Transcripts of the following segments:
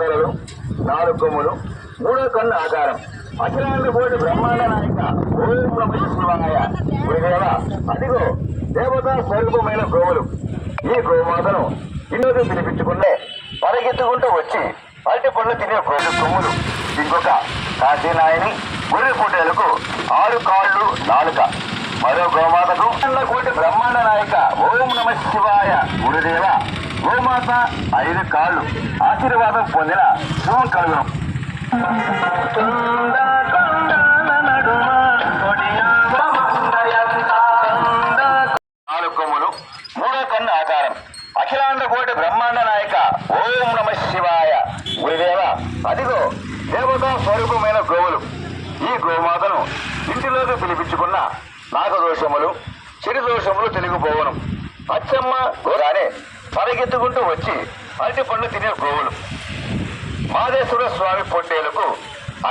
తలలు నాలుగు కొమ్ములు మూడో కన్ను ఆకారం. అఖిలాంధ్ర కోటి బ్రహ్మాండ నాయక ఓం నమ శివాయ. అదిగో దేవతా స్వరూపమైన గోవులు. ఈ గోమాతను ఇన్నోది తినిపించుకుంటే పరిగెత్తుకుంటూ వచ్చి అరటి పళ్ళు తినే గోడు కొమ్ములు. ఇంకొక కాశీనాయని గురి పుట్టేలకు ఆరు కాళ్ళు నాలుక. మరో గోమాతకు కోటి బ్రహ్మాండ నాయక ఓం నమ శివాయ. గురుదేవ గోమాత ఐదు కాళ్ళు. ఆశీర్వాదం పొందిన శివం కలుగును. నాలుగు కొమ్ములు మూడో కన్ను ఆకారం. అఖిలాండ కోటి బ్రహ్మాండ నాయక ఓం నమ శివాయ. గురుదేవ అదిగో దేవతా స్వరూపమైన గోవులు. ఈ గోమాతను ఇంటిలోకి పిలిపించుకున్న నాగదోషములు చెడు దోషములు తెలుగుపోవను. అచ్చమ్మ గోరానే పరిగెత్తుకుంటూ వచ్చి అరటి పండు తినే గోవులు. మాదేశ్వర స్వామి పొట్టేలకు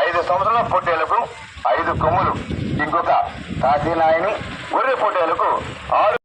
ఐదు సంవత్సరాల పొట్టేలకు ఐదు కొమ్ములు. ఇంకొక కాశీనాయని గొర్రె పొట్టేలకు ఆరు